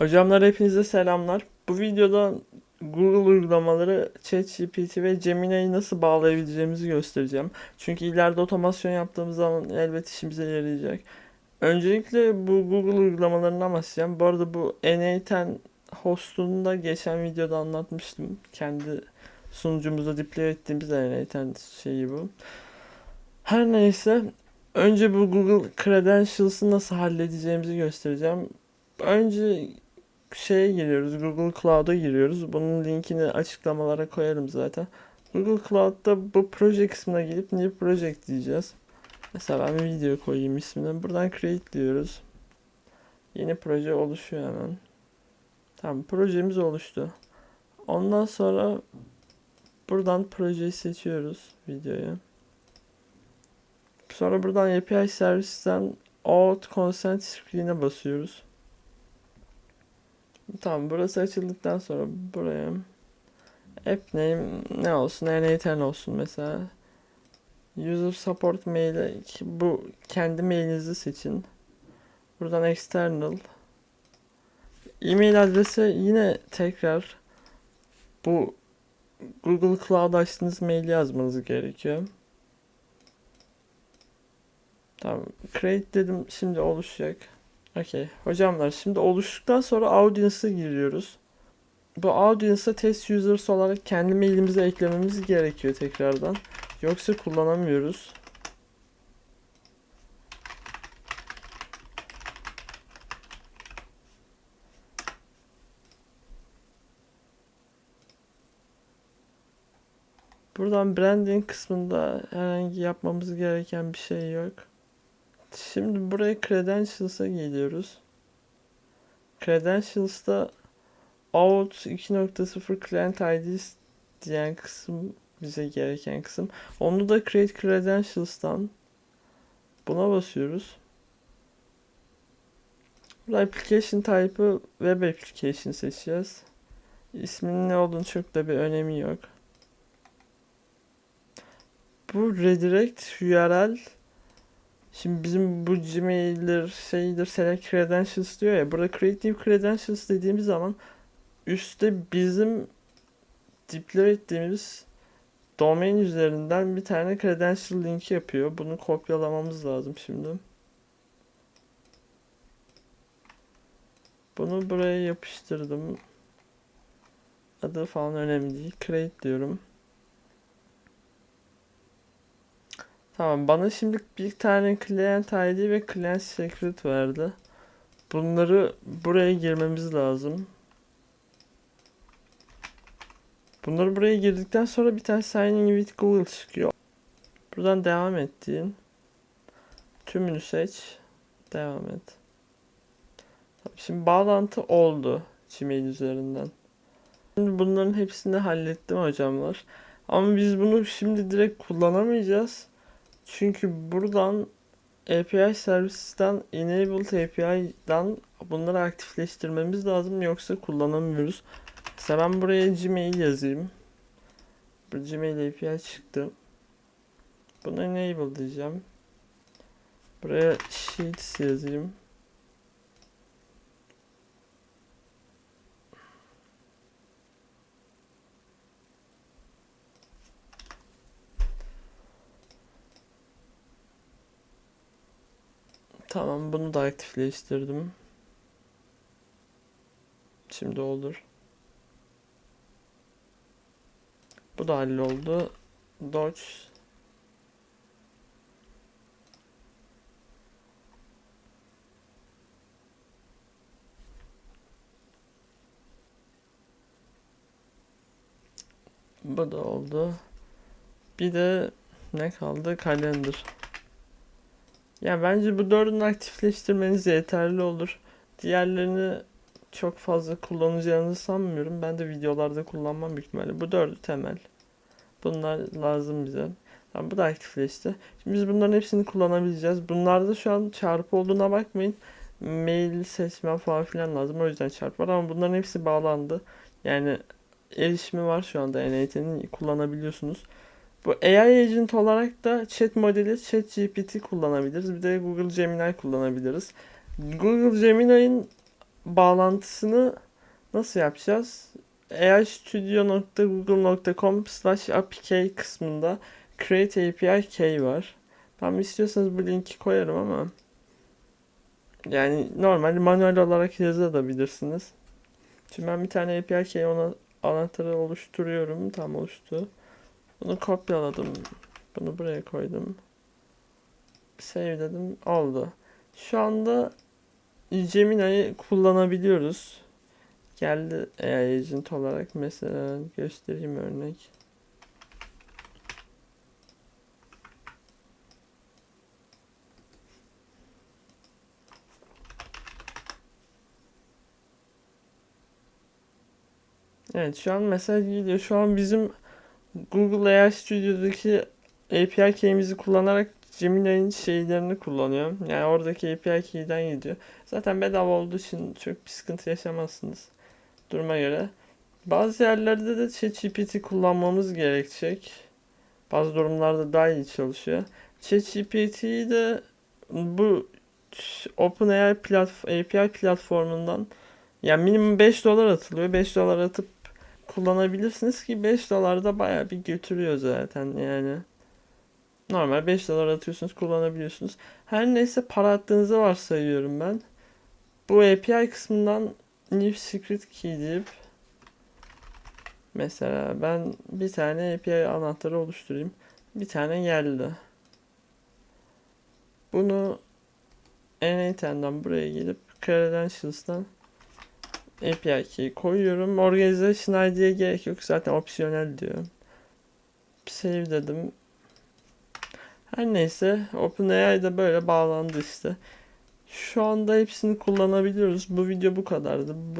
Hocamlar hepinize selamlar. Bu videoda Google uygulamaları ChatGPT ve Gemini'yi nasıl bağlayabileceğimizi göstereceğim. Çünkü ileride otomasyon yaptığımız zaman elbet işimize yarayacak. Öncelikle bu Google uygulamalarından başlayacağım. Bu arada bu N8 hostunu da geçen videoda anlatmıştım. Kendi sunucumuza deploy ettiğimiz N8 şeyi bu. Her neyse önce bu Google Credentials'ı nasıl halledeceğimizi göstereceğim. Önce şeye giriyoruz. Google Cloud'a giriyoruz. Bunun linkini açıklamalara koyarım zaten. Google Cloud'da bu proje kısmına gelip New Project diyeceğiz. Mesela ben bir video koyayım ismini. Buradan Create diyoruz. Yeni proje oluşuyor hemen. Tamam projemiz oluştu. Ondan sonra buradan projeyi seçiyoruz videoyu. Sonra buradan API servisten Out Consent Screen'e basıyoruz. Tamam burası açıldıktan sonra buraya app name ne olsun n olsun mesela. User support mail'e bu kendi mailinizi seçin. Buradan external. E-mail adresi yine tekrar bu Google Cloud açtığınız maili yazmanız gerekiyor. Tamam create dedim şimdi oluşacak Okey. Hocamlar şimdi oluştuktan sonra audience'a giriyoruz. Bu audience'a test users olarak kendi mailimize eklememiz gerekiyor tekrardan. Yoksa kullanamıyoruz. Buradan branding kısmında herhangi yapmamız gereken bir şey yok. Şimdi buraya Credentials'a geliyoruz. Credentials'ta out 2.0 client ID diyen kısım bize gereken kısım. Onu da create credentials'tan buna basıyoruz. Burada application type'ı web application seçeceğiz. İsminin ne olduğunu çok da bir önemi yok. Bu redirect URL Şimdi bizim bu Gmail'dir, şeydir, select credentials diyor ya. Burada creative credentials dediğimiz zaman üstte bizim deploy ettiğimiz domain üzerinden bir tane credential linki yapıyor. Bunu kopyalamamız lazım şimdi. Bunu buraya yapıştırdım. Adı falan önemli değil. Create diyorum. Tamam bana şimdi bir tane client ID ve client secret verdi. Bunları buraya girmemiz lazım. Bunları buraya girdikten sonra bir tane signing with Google çıkıyor. Buradan devam ettiğin. Tümünü seç. Devam et. Şimdi bağlantı oldu Gmail üzerinden. Şimdi bunların hepsini hallettim hocamlar. Ama biz bunu şimdi direkt kullanamayacağız. Çünkü buradan API servisten enabled API'dan bunları aktifleştirmemiz lazım yoksa kullanamıyoruz. Mesela ben buraya Gmail yazayım. Bu Gmail API çıktı. Bunu enable diyeceğim. Buraya Sheets yazayım. Tamam bunu da aktifleştirdim. Şimdi olur. Bu da halloldu. Dodge Bu da oldu. Bir de ne kaldı? Kalender. Ya bence bu dördünü aktifleştirmeniz yeterli olur. Diğerlerini çok fazla kullanacağınızı sanmıyorum. Ben de videolarda kullanmam büyük ihtimalle. Bu dördü temel. Bunlar lazım bize. Tamam bu da aktifleşti. Şimdi biz bunların hepsini kullanabileceğiz. Bunlarda şu an çarpı olduğuna bakmayın. Mail seçmem falan filan lazım. O yüzden çarpı var ama bunların hepsi bağlandı. Yani erişimi var şu anda. NAT'nin kullanabiliyorsunuz. Bu AI agent olarak da chat modeli ChatGPT kullanabiliriz. Bir de Google Gemini kullanabiliriz. Google Gemini'nin bağlantısını nasıl yapacağız? aistudio.google.com slash apk kısmında create API key var. Ben istiyorsanız bu linki koyarım ama yani normal manuel olarak yazabilirsiniz. Şimdi ben bir tane API key ona anahtarı oluşturuyorum. Tam oluştu. Bunu kopyaladım. Bunu buraya koydum. Save dedim. Oldu. Şu anda Gemini'yi kullanabiliyoruz. Geldi AI agent olarak. Mesela göstereyim örnek. Evet şu an mesaj geliyor. Şu an bizim Google AI Studio'daki API key'imizi kullanarak Gemini'nin şeylerini kullanıyorum. Yani oradaki API key'den gidiyor. Zaten bedava olduğu için çok bir sıkıntı yaşamazsınız. Duruma göre. Bazı yerlerde de ChatGPT kullanmamız gerekecek. Bazı durumlarda daha iyi çalışıyor. ChatGPT'yi de bu OpenAI platf API platformundan yani minimum 5 dolar atılıyor. 5 dolar atıp kullanabilirsiniz ki 5 dolar da bayağı bir götürüyor zaten yani. Normal 5 dolar atıyorsunuz kullanabiliyorsunuz. Her neyse para attığınızı varsayıyorum ben. Bu API kısmından new secret key deyip mesela ben bir tane API anahtarı oluşturayım. Bir tane geldi. Bunu N8'den buraya gelip Credentials'tan API koyuyorum. Organization ID'ye gerek yok. Zaten opsiyonel diyor. Save dedim. Her neyse OpenAI da böyle bağlandı işte. Şu anda hepsini kullanabiliyoruz. Bu video bu kadardı. Bu